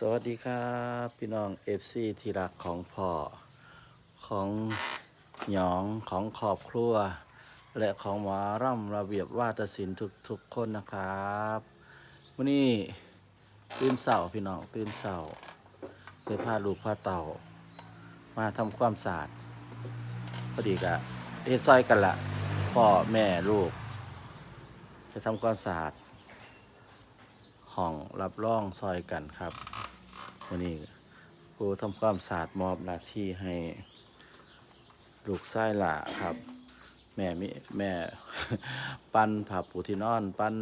สวัสดีครับพี่น้องเอฟซีที่รักของพ่อ ของหยองของครอบครัว และของหมอร่ำระเบียบวาทศิลป์ทุกทุกคนนะครับวันนี้ตื่นเสาพี่น้องตื่นเสาไปพาลูกพาเต่า มาทำความสะอาดพอดีกะเฮ็ดซอยกันละพ่อแม่ลูกไปทำความสะอาดห้องรับรองซอยกันครับ วันนี้ผู้ทำความสะอาดมอบหน้าที่ให้ลูกไส้หล่าครับ แม่มิแม่ปั้นผ้าปูที่นอน ปั้น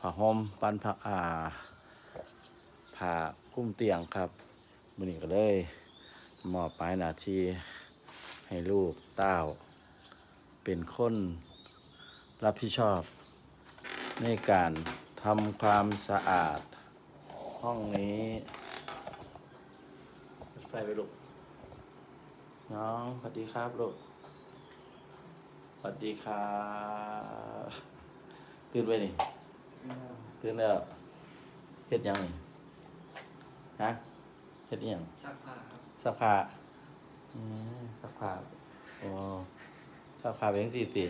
ผ้าห่มปั้นผ้าอาผ้าคุ้มเตียงครับวันนี้ก็เลยมอบหมายหน้าที่ให้ลูกเต้า เป็นคนรับผิดชอบในการทำความสะอาด ห้องนี้ไปไปลูก น้องสวัสดีครับลูกสวัสดีครับตื่นไปนี่ตื่นแล้วเฮ็ดหยังนี่ฮะเฮ็ดอิหยังซักผ้าครับสักผ้าอืมสักผ้าโอ้สักผ้าเป็นสี่ตี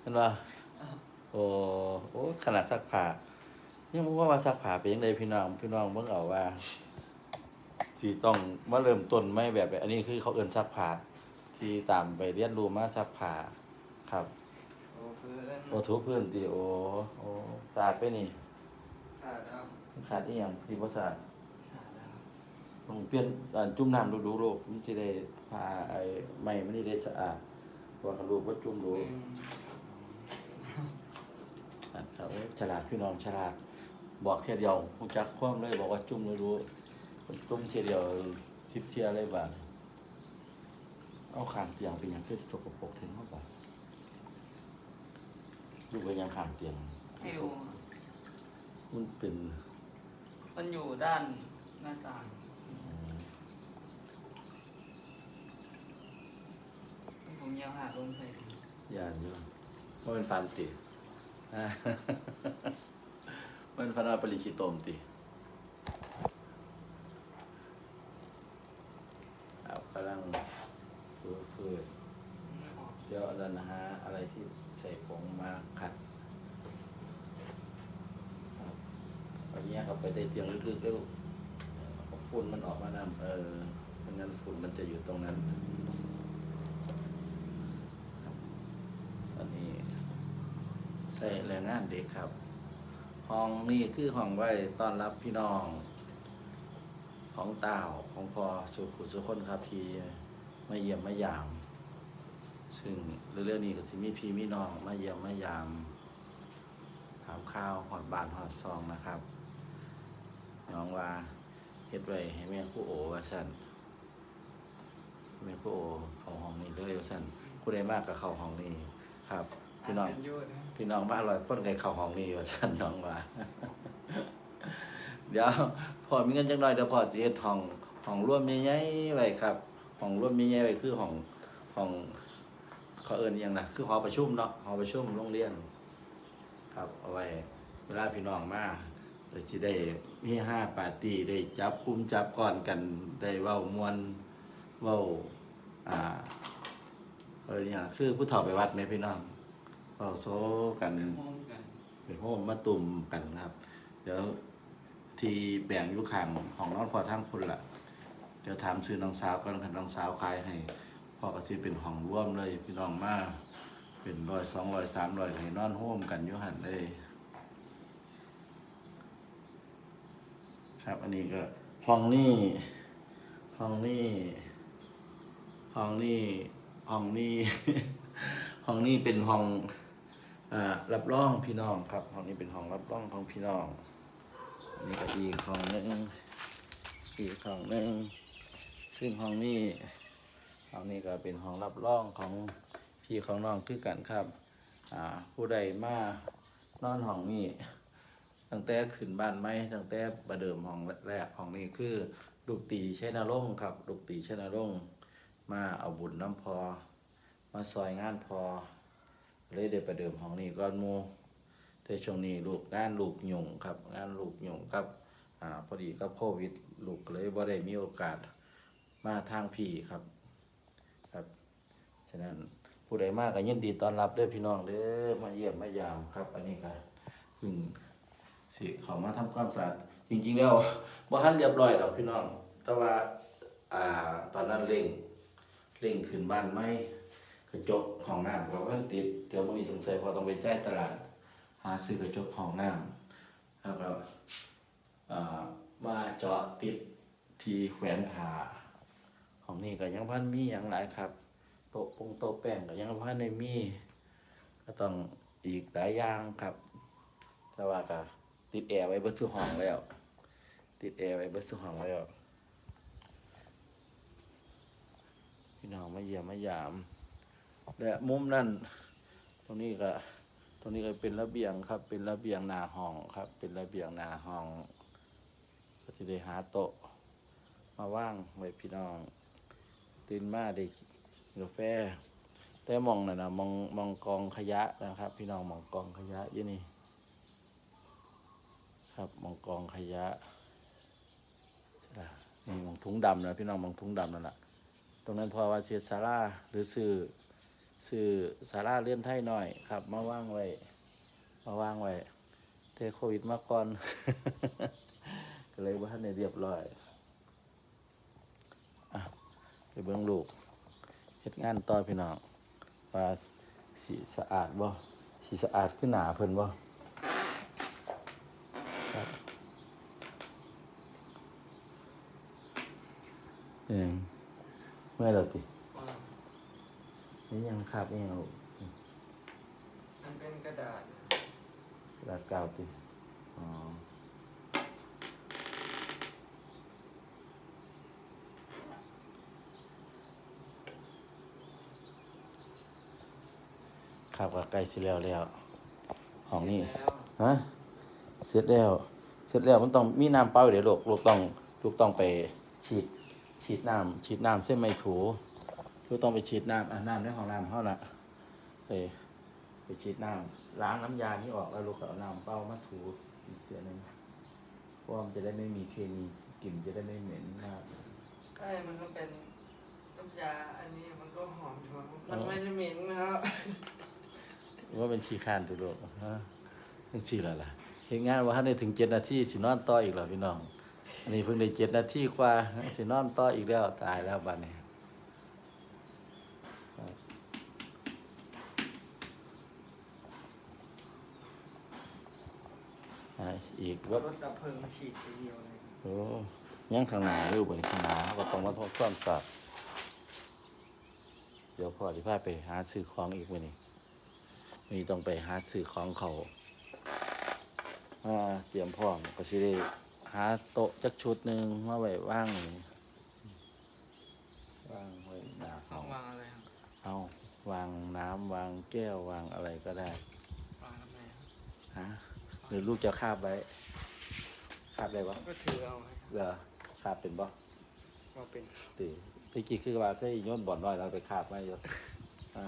เห็นว่าโอ้โอ้ขนาดซักผ้า ยังบ่ว่าว่าซักผ้าเป็นยังไงพี่น้อง พี่น้องเบิ่งเอาว่าสิต้องมาเริ่มต้นไม่แบบอันนี้คือเขาเอิ้นซักผ้าที่ตามไปเรียนรู้มาซักผ้าครับ โอ้เพื่อนโอ้ทุกเพื่อนติโอ้โอ้สะอาดไปนี่ขาดแล้วขาดอีหยังที่บ่สะอาดขาดแล้วต้องเปลี่ยนอ่าจุ่มน้ำดูๆลูกมันสิได้ผ้าไอ้ไม้มันนี่ได้สะอาดเพราะว่าคันลูกบ่จุ่มดูอืมอะครับฉลาดพี่น้องฉลาด บอกเทียเดียวรู้จักความเลยบอกว่าจุ่มเลยรู้จุ่มเทียเดียวสิบเทียเลยบาดเอาขางเตียงเป็นอย่างคือสกปรกถึงเข้าไปลูกเป็นหยังขางเตียงฟิวมันเป็น มันอยู่ด้านหน้าต่างผมยังหาลงใส่ถุงยานอยู่มันเป็นฟันติอ่า มันพนฟันอาปริชิตมติเอากำลังฟื้นฟื้นไม่อเดี๋ยวอันนั้นนะฮะอะไรที่ใส่ผงมาขัดครับเอาแยเอาไปได้เตียงลึกๆแล้วเอาฝุ่นมันออกมานำเออไม่งั้นฝุ่นมันจะอยู่ตรงนั้นครับตอนนี้ใส่แรงงานเด็กครับ ห้องนี่คือห้องไว้ต้อนรับพี่น้อง ของเต่าของพอสุขุสุคนครับที่มาเยี่ยมมายาม ซึ่งเรื่องนี้ก็สิมีพี่มีน้องมาเยี่ยมมายาม ถามข้าวหอดบานหอดซองนะครับน้องว่าเฮ็ดไว้ให้แม่ผู้โอว่าสั่นแม่ผู้โอเข้าห้องนี้เลยว่าสั่นผู้ใดมากก็เข้าห้องนี้ครับ พี่น้อง พี่น้องบ้านลอยคนไก่เข้าห้องนี้ว่าสั่นน้องว่าเดี๋ยวพอมีเงินจังหน้อยเดี๋ยวพอสิเฮ็ดห้องห้องร่วมใหญ่ๆไว้ครับห้องร่วมใหญ่ๆไว้คือห้องห้องเขาเอิ้นยังนะคือหอประชุมเนาะหอประชุมโรงเรียน ครับเอาไว้เวลาพี่น้องมาก็สิได้มีห้าปาร์ตี้ได้จับกลุ่มจับก่อนกันได้เว้ามวนเว้าอ่าเอออย่างคือผู้เฒ่าไปวัดไหมพี่น้อง เว้าโซกันพร้อมกันไปโฮมมาตุ่มกันครับ เดี๋ยวทีแบ่งยู่ข้างของน้อนพอทั้งพุ่นละเดี๋ยวถามซื้อน้องสาวก่อนคันน้องสาวขายให้พ่อก็สิเป็นห้องร่วมเลยพี่น้องมาเป็นร้อยสองร้อยสามร้อยให้นอนโฮมกันยู่หันเลย ครับอันนี้ก็ห้องนี้ห้องนี้ห้องนี้ห้องนี้ห้องนี้เป็นห้อง รับรองพี่น้องครับห้องนี้เป็นห้องรับรองของพี่น้องอันนี้ก็อีกห้องหนึ่งอีกห้องหนึ่งซึ่งห้องนี้ห้องนี้ก็เป็นห้องรับรองของพี่ของน้องคือกันครับอ่าผู้ใดมานอนห้องนี้ตั้งแต่ขึ้นบ้านไหมตั้งแต่ประเดิมห้องแรกห้องนี้คือลูกตีชัยนรงค์ครับลูกตีชัยนรงมาเอาบุญน้ำพอ มาซอยงานพอ เลยได้ประเดิมห้องนี้ก่อนมูแต่ช่วงนี้ลูกงานลูกหยุ่งครับ งานลูกหยุ่งครับอ่าพอดีกับโควิดลูกเลยบ่ได้มีโอกาสมาทางพี่ครับ ครับ ฉะนั้นผู้ใดมากก็ยินดีต้อนรับเด้อพี่น้องเด้อมาเยี่ยมมายามครับ อันนี้ก็เพึ่งสิเขามาทำความสะอาดจริงๆแล้วบ่ทันเรียบร้อยดอกพี่น้อง แต่ว่าอ่าตอนนั้นเร่งเร่งขึ้นบ้านไม้ กระจกของน้ำเพิ่งติดเดี๋ยวมื้อนี้สงสัยพอต้องไปจ่ายตลาด หาซื้อกระจกของน้ำแล้วก็มาเจาะติดที่แขวนผ้าของนี่ก็ยังพันมีอย่างหลายครับโต๊ะปงโต๊ะแป้งก็ยังพันในมี ก็ต้องอีกหลายอย่างครับ แต่ว่าก็ติดแอร์ไว้เบิดทุห้องแล้ว ติดแอร์ไว้เบิดทุห้องแล้วพี่น้องมาเยี่ยมมายาม และมุมนั่นตรงนี้ก็ตรงนี้ก็เป็นระเบียงครับ เป็นระเบียงหน้าห้องครับ เป็นระเบียงหน้าห้องก็จะได้หาโต๊ะมาว่างไว้พี่น้อง ตื่นมาได้กาแฟ แต่มองน่ะนะมองมองกองขยะนะครับ พี่น้องมองกองขยะยู่นี่ ครับมองกองขยะอะนี่มองถุงดำนะพี่น้องมองถุงดำนั่นแหละตรงนั้นพอว่าเสียสาราหรือซื้อ ซื้อสาราเลื่อนไทยหน่อยครับ มาว่างไว้ มาว่างไว้เทโควิดมาก่อนก็เลยว่าท่านได้เรียบร้อยอะไปเบิ้องลูกเฮ็ดงานต่อพี่น้องว่าสีสะอาดบ่สีสะอาดขึ้นหนาเพิ่นบ่เองเมื่อเราติ นี่ยังครับนี่ยังลูกมันเป็นกระดาษกระดาษกาวติอ๋อครับก็ใกล้สิแล้วแล้วของนี่แล้วฮะเสร็จแล้ว เสร็จแล้วมันต้องมีน้ำเปล่าเดี๋ยวลูกลูกต้องลูกต้องไปฉีดฉีดน้ำฉีดน้ำเส้นไม้ถู ลูกต้องไปฉีดน้ำอะน้ำในของน้ำเขาละไปไปฉีดน้ำล้างน้ำยานี้ออกแล้วลูกก็เอาน้ำเปล่ามาถูอีกเสียหนึงเพราะว่ามันจะได้ไม่มีเคมีกลิ่นจะได้ไม่เหม็นมากใช่มันก็เป็นน้ำยาอันนี้มันก็หอมอยู่ครับมันไม่ได้เหม็นนะครับว่าเป็นชีคานตัวลูกฮะยังชีแล้วล่ะเห็นงานว่าถ้าได้ถึงเจ็ดนาทีสินอนต่ออีกเหรอพี่น้อง อันนี้เพิ่งได้เจ็ดนาทีกว่าสินอนต่ออีกแล้วตายแล้วบัดนี้อะ อีกรว่าถดับเพลิงฉีดทีเดียวเลยโอ้ยังข้างหน้าอยู่บนข้างหน้าก็ต้องมาทบความสะอาดเดี๋ยวพ่อจะพาไปหาซื้อของอีกวันนี้มีต้องไปหาซื้อของเขาอ่าเตรียมพร้อมก็สิได้หาโต๊ะจักชุดหนึ่งมาไว้ว่างนี่ว่างไว้หน้าเอาเขาวางอะไรครับเอาวางน้ำวางแก้ววางอะไรก็ได้วางทำไมครับฮะ หรือลูกจะคาบไว้ คาบได้ปะก็ถือเอาไว้เหรอคาบเป็นปะเราเป็นตีตะกี้คือว่าเคยโยนบ่อนน้อยเราไปคาบไว้อยู่อะ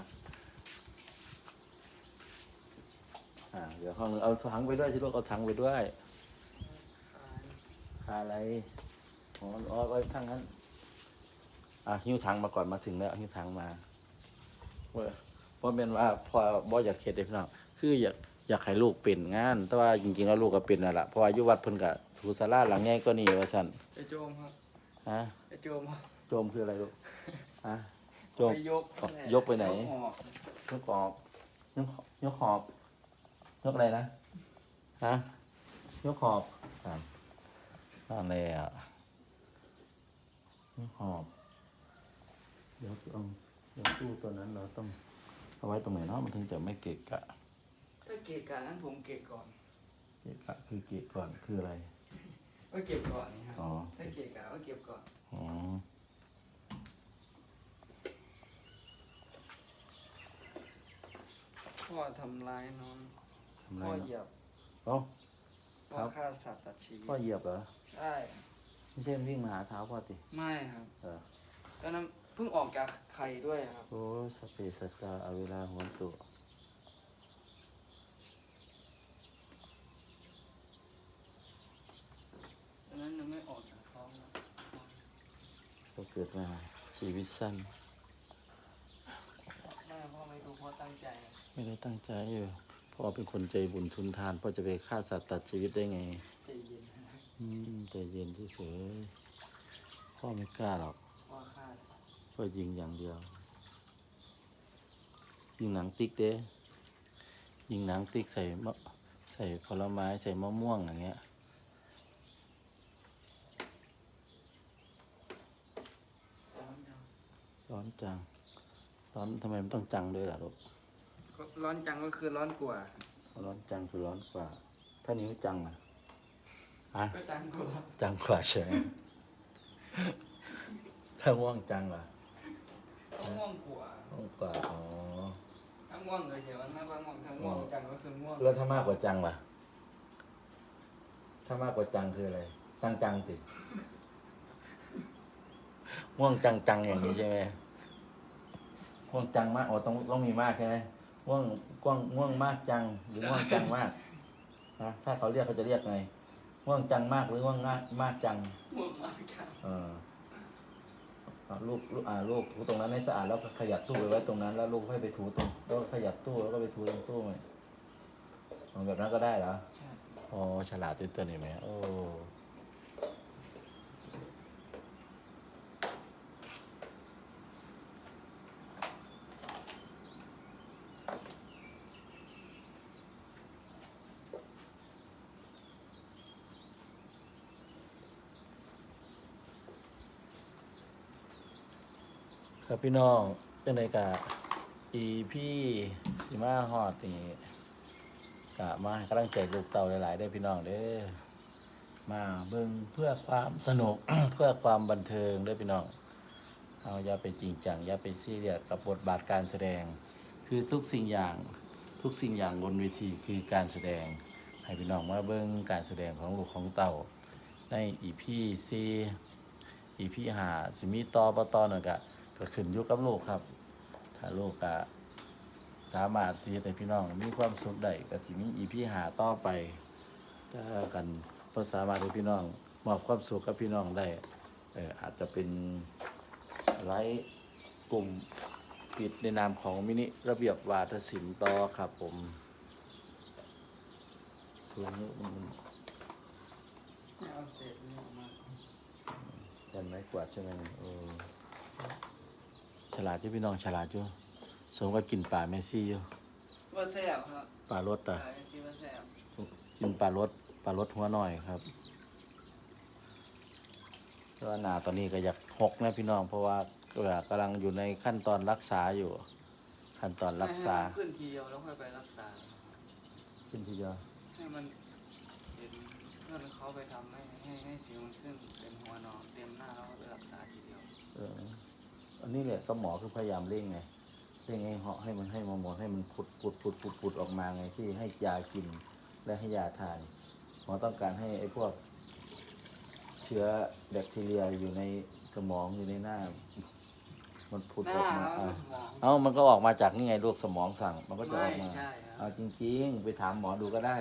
อ่าเดี๋ยวห้องนึงเอาถังไปด้วยที่ลูกเอาถังไปด้วยขายคาอะไรอ๋อเอาไว้ทั้งนั้น อะหิ้วถังมาก่อนมาถึงแล้วหิ้วถังมาเว่าเพราะเป็นว่าพอบ่อยากเฮ็ดได้พี่น้องคืออยาก อยากให้ลูกเป็นงาน แต่ว่าจริงๆแล้วลูกก็เป็นนั่นแหละเพราะว่าอยู่วัดเพิ่นก็ถูศาลาหลังใหญ่ก็นี่ว่าซั่นไอโจมครับฮะไอโจมครับโจมคืออะไรลูกฮะโจมไปยกนั่นแหละยกไปไหนยกออกยกออกยกยกหอบยกอะไรนะฮะยกหอบอ่านั่นแหละยกหอบเดี๋ยวต้องเดี๋ยวตู้ตัวนั้นเราต้องเอาไว้ตรงไหนเนาะมันถึงจะไม่เกะกะ ถ้าเกะกะนั้นผมเกะก่อนเกะกะคือเกะก่อนคืออะไร ว่าเก็บก่อนนี่ครับอ๋อ ถ้าเกะกะว่าเก็บก่อนอ๋อพ่อทำร้ายน้องทำไรพ่อเนาะเหยียบเอ้า พ่อครับ ฆ่าสัตว์ตัดชีวิตพ่อเหยียบเหรอใช่ไม่ใช่วิ่งมาหาเท้าพ่อติไม่ครับเออตอนนั้นเพิ่งออกจากไข่ด้วยครับ โอ้สเปสตาเอาเวลาหัวตัว เกิดมาชีวิตสั้น แม่พ่อไม่รู้พ่อตั้งใจไม่ได้ตั้งใจอยู่พ่อเป็นคนใจบุญทุนทานพ่อจะไปฆ่าสัตว์ตัดชีวิตได้ไง ใจเย็นนะอืมใจเย็นเฉยๆพ่อไม่กล้าหรอก พ่อฆ่าสัตว์พ่อยิงอย่างเดียว ยิงหนังติ๊กเด้ยิงหนังติ๊กใส่มะใส่ผลไม้ใส่มะม่วงอย่างเงี้ย ร้อน จังร้อนจัง ร้อนทำไมมันต้องจังด้วยล่ะลูกก็ร้อนจังก็คือร้อนกว่า ร้อนจังคือร้อนกว่า ถ้านิ้วจังอะฮะก็จังกว่า จังกว่าใช่ไหมถ้าง่วงจังล่ะก็ง่วงกว่าง่วงกว่า อ๋อ ถ้าง่วงเลยเดี๋ยวมันไม่ว่าง่วงถ้าง่วงจังก็คือง่วง แล้วถ้ามากกว่าจังล่ะ ถ้ามากกว่าจังคืออะไรจังจังติดง่วงจังจังอย่างนี้ใช่ไหม ง่วงจังมากอ๋อต้องต้องมีมากใช่ไหมง่วงกว้างง่วงมากจังหรือง่วงจังมากนะถ้าเขาเรียกเขาจะเรียกไงง่วงจังมากหรือง่วงมากมากจังง่วงมากจังเออเอาลูกลูกอ่าลูกถูตรงนั้นให้สะอาดแล้วก็ขยับตู้ไปไว้ตรงนั้น แล้วลูกค่อยไปถูตรงแล้วก็ขยับตู้แล้วก็ไปถูตรงตู้ใหม่เอาแบบนั้นก็ได้เหรอใช่อ๋อฉลาดตัวตัวนี้ไหมโอ้ ครับพี่น้องเป็นไงกะอีพี่สิมาฮอดนี่กะมากำลังใจลูกเต่าหลายๆได้พี่น้องเด้อมาเบิ่งเพื่อความสนุก เพื่อความบันเทิงเด้อพี่น้องเอาอย่าไปจริงจังอย่าไปซีเรียสกับบทบาทการแสดง คือทุกสิ่งอย่างทุกสิ่งอย่างบนเวทีคือการแสดง ให้พี่น้องมาเบิ่งการแสดงของลูกของเต่าในอีพีซีอีพีหาสิมีต่อปต่อนึ่งกะ ก็ขึ้นอยู่กับลูกครับ ถ้าลูกกะสามารถที่จะให้พี่น้องมีความสุขได้ก็สิมีอีพีหาต่อไปถ้ากันพอสามารถให้พี่น้องมอบความสุขกับพี่น้องได้เอออาจจะเป็นไลฟ์กลุ่มปิดในนามของมินิระเบียบวาทศิลป์ต่อครับผมตัวนี้มันไม่เอาเศษนี่ออกมายันไม้กวาดใช่ไหมเนี่ยเออฉ ลาดจ้ะพี่น้องฉลาดจ้ะสมกับกินปลาเมซี่อยู่ว่าแซ่บครับปลารสอะขายซิว่าแซ่บกินปลารสปลารสหัวหน่อยครับก็หนาตอนนี้ก็อยากหกนะพี่น้อง เพราะว่าก็กำลังอยู่ในขั้นตอนรักษาอยู่ ขั้นตอนรักษาให้มันขึ้นทีเดียวแล้วค่อยไปรักษา ขึ้นทีเดียวให้มันเห็นเพื่อนเขาไปทำให้ให้ให้สิวมันขึ้นเต็มหัวนอนเต็มหน้าแล้วก็ไปรักษาทีเดียว เออ อันนี้แหละก็หมอคือพยายามเร่งไงเร่งให้เหาะให้มันให้มาหมดให้มันผุดผุดผุดผุดผุดออกมาไงที่ให้ยากินและให้ยาทานหมอต้องการให้ไอ้พวก เชื้อแบคทีเรียอยู่ในสมองอยู่ในหน้า มันผุดหอน้าอกมาแล้วอะสมองเอ้ามันก็ออกมาจากนี่ไงลูกสมองสั่ง มันก็จะออกมาไม่ใช่ครับเอาจริง ๆ ไปถามหมอดูก็ได้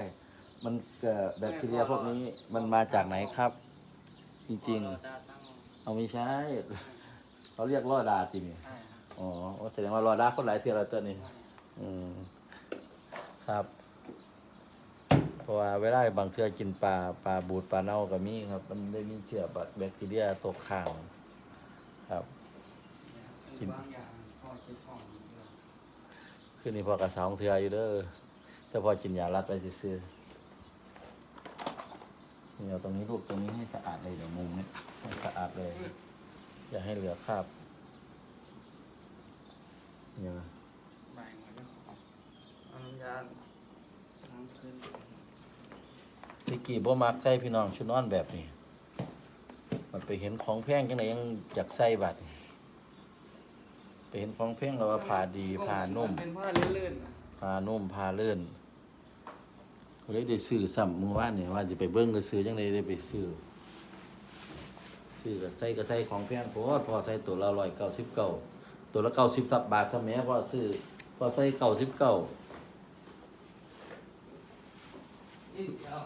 มันเกิดแบคทีเรียพวกนี้มันมาจากไหนครับ จริงพอเราจะตั้งๆเอาไม่ใช่ เขาเรียกล่อดาจริงใช่ครับอ๋อโอ้แสดงว่ารอดาคนหลายเทียแล้วตัวนี้ อืมครับ เพราะว่าเวลาบางเทื่อกินปลาปลาบูดปลาเน่าก็มีครับ มันได้มีเชื้อแบคทีเรียตกค้าง ครับ กิกิน นบางอย่างพอคิดของเยอะคืนนี้พอกระสองเทื่ออยู่เด้อแต่พอกินยารัดไปซื้อๆนี่เอาตรงนี้ลูกตรงนี้ให้สะอาดเลยเดี๋ยวมุมนี้ให้สะอาดเลย อย่าให้เหลือคราบเนี่ยนะแบ่งไว้ด้วยของเอาน้ำยาล้างพื้นตะกี้บ่มักใส่พี่น้องชุดนอนแบบนี้ มันไปเห็นของแพงจังไดยังอยากใส่บัดนี้ไปเห็นของแพงแล้วว่าผ้าดีผ้านุ่มเป็นผ้าลื่นๆนะผ้านุ่มผ้าเลื่อนก็เลยได้ซื้อซ้ำมื้อวานนี่ว่าจะไปเบิ่งก็ซื้อจังไดได้ไปซื้อ ซื้อก็ใส่ก็ใส่ของแพงโพดพอใส่ตัวละ199ตัวละ90บาทซะแหม้พอซื้อพอใส่99นี่เดียว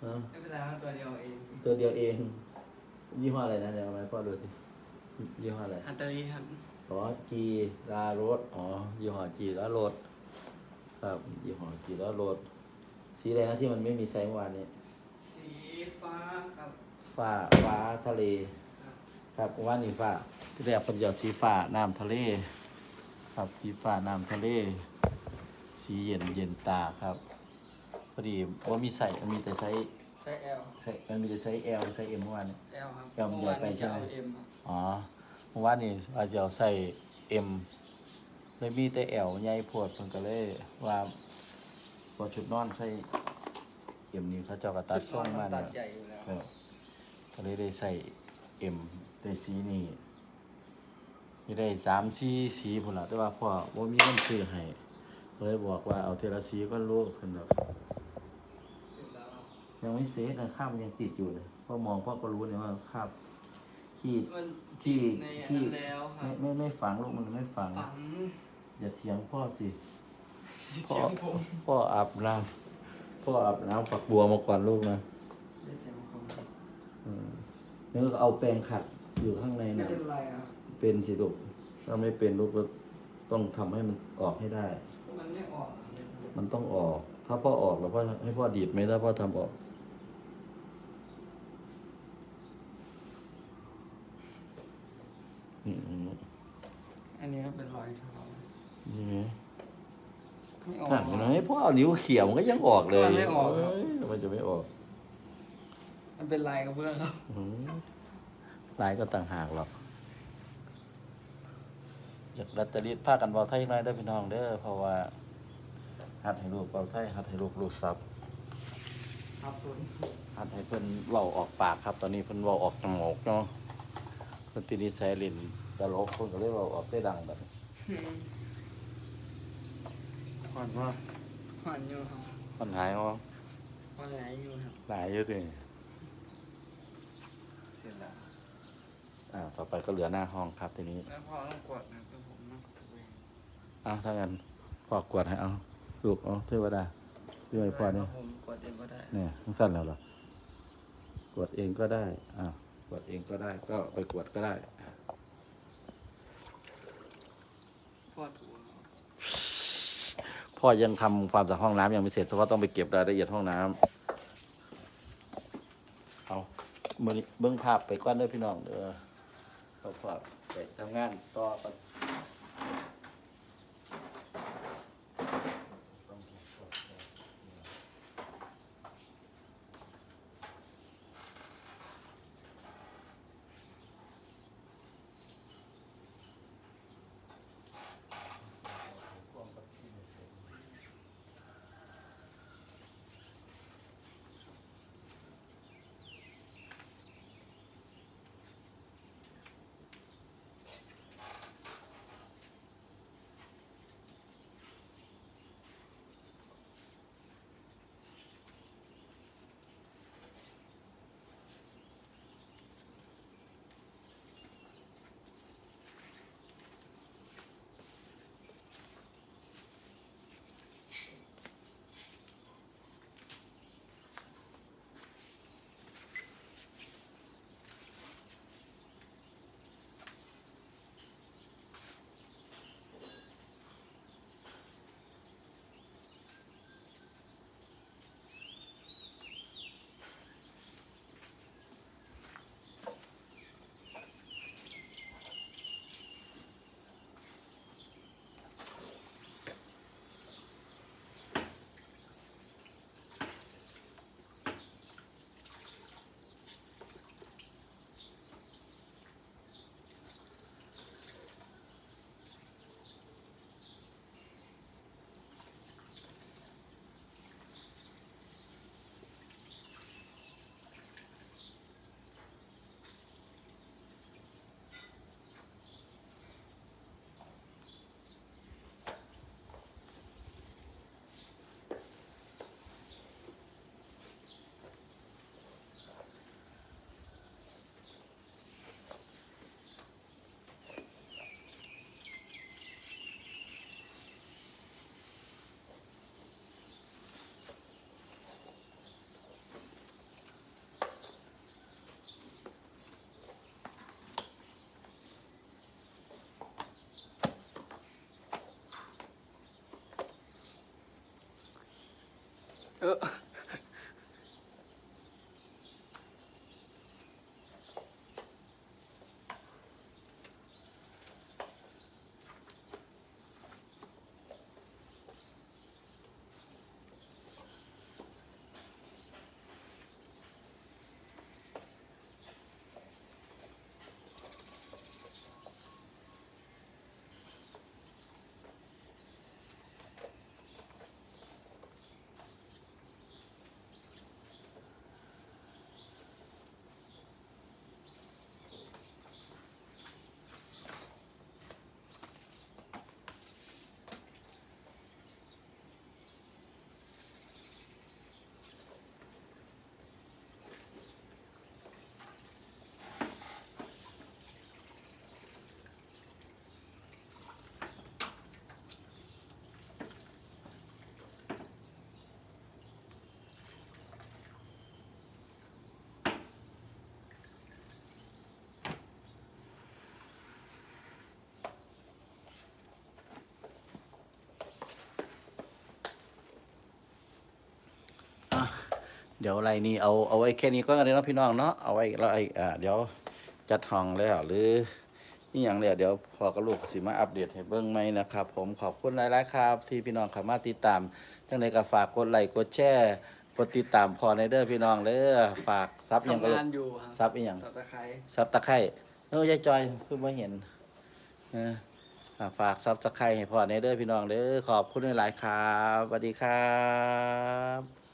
เออไม่เป็นไรครับตัวเดียวเองตัวเดียวเอง ยี่ห้ออะไรนะเดี๋ยวเอามาให้พ่อดูสิยี่ห้ออะไรฮัตเตอรี่ครับอ๋อจีรารถอ๋อยี่ห้อจีรารถครับยี่ห้อจีรารถสีแดงนะที่มันไม่มีไซส์เมื่อวานนี้สีฟ้าครับ ฟ้าฟ้าทะเล ครับครับเมื่อว่านนี้ฟ้าที่แรกเป็นหยอดสีฟ้าน้ำทะเล ครับสีฟ้าน้ำทะเล สีเย็นเย็นตาครับพอดีว่ามีใส่มันมีแต่ไซส์ใช้ L ใส่มันมีแต่ไซส์ L ไซส์ M เมื่อวานนี้ L ครับ L มันใหญ่ไปใช่ไหม เอ็มครับอ๋อเมื่อวานนี้ว่าจะเอาใส่ M เลยมีแต่ L ใหญ่โพดเพิ่นก็เลยว่าพอชุดนอนใส่ M นี่เขาเจ้าก็ตัดทรงมาตัเนี่ยดใหญ่อยู่แล้วเออ ก็เลยได้ใส่เอ็มได้สีนี่มีได้สามสีสีพุ่นละแต่ว่าพ่อว่ามีเงินซื้อให้ก็เลยบอกว่าเอาเทละสีก็รู้ขึ้นแล้วเสร็จแล้วยังไม่เสร็จนะข้ามนยังติดอยู่เลยพ่อมองพ่อก็รู้เนี่ยว่าคราบขี้มันขี้ในอันขี้นั้นแล้วครัไม่บไม่ไม่ฝังลูกมันไม่ฝัง ฝังอย่าเถียงพ่อสิ พ่อ เสียงผมพ่ออาบน้ำพ่ออาบน้ำฝักบัวมาก่อนลูกนะ ไม่เสียงผม อืม แล้วก็เอาแปรงขัดอยู่ข้างในไม่นะเป็นไรครับเป็นสิลูกถ้าไม่เป็นลูกก็ต้องทำให้มันออกให้ได้มันไม่ออกมันต้องออก ถ้าพ่อออกแล้วพ่อให้พ่อดีดไหมถ้าพ่อทำออก นี่นี่อันนี้ก็เป็นรอยเท้านี่ไงไม่ออกห่างกันไหมพ่อเอานิ้วเขี่ยมันก็ยังออกเลยมันไม่ออกครับเอ้ยทำไมันจะไม่ออก มันเป็นลายกระเบื้องครับ อืมลายก็ต่างหากหรอกอยากรัตตรีผ้ากันเบาไทยหน่อยได้อพี่น้องเด้อเพราะว่าหัดให้ลูกเบาไทยหัดให้ลูกรู้ซับครับคุณหัดให้เพิ่นเว้าออกปากครับ ตอนนี้เพิ่นเว้าออกจมูกเนาะเพิ่นติดนิสัยเล่นตลกเพิ่นก็เลยเว้าออกได้ดังแบบนี้ก่อนว่าหันอยู่ครับมันหายว่าวันไหนอยู่ครับ หลายเยอะติเส ร็จแล้วอ่าต่อไปก็เหลือหน้าห้องครับทีนี้แล้วพอต้องกดนะคือผมนะถูกเองอ้าวถ้างั้นพ่อกวดให้เอาลูกเอาเทวดาช่วยพ่อเนี่ยผมกดเองก็ได้เนี่ยทั้งสั้นแล้วเหรอกวดเองก็ได้อ่ากวดเองก็ได้ ก็ไปกวดก็ได้ พ่อถูกพ่อยังทำความสะอาดห้องน้ำยังไม่เสร็จเพราะว่าต้องไปเก็บรายละเอียดห้องน้ำ เบิ่งเบิ้งภาพไปก้อนเด้อพี่น้องเด้อเขาภาพไปทำงานต่อกันออ เดี๋ยวอะไรนี่เอาเอาไว้แค่นี้ก็กันเลยเนาะพี่น้องเนาะเอาไว้แล้วไอ้อ่าเดี๋ยวจัดห้องแล้วหรือนี่อย่างเดียวเดี๋ยวพอกับลูกสิมาอัปเดตให้เบิ่งไหมนะครับ ผมขอบคุณหลายๆครับ ที่พี่น้องเข้ามาติดตามจังไดก็ฝากกดไลค์กดแชร์กดติดตามพอในเด้อพี่น้องเด้อฝากซับอิหยังก็ทำลูงากนอยู่ครับซับอีหยังซับตะไคร้ซับตะไคร้เออยายจอยเพิ่งมาเห็นเอออ่าฝากซับตะไคร้ให้พ่อในเด้อพี่น้องเด้อขอบคุณหลายๆครับสวัสดีครับ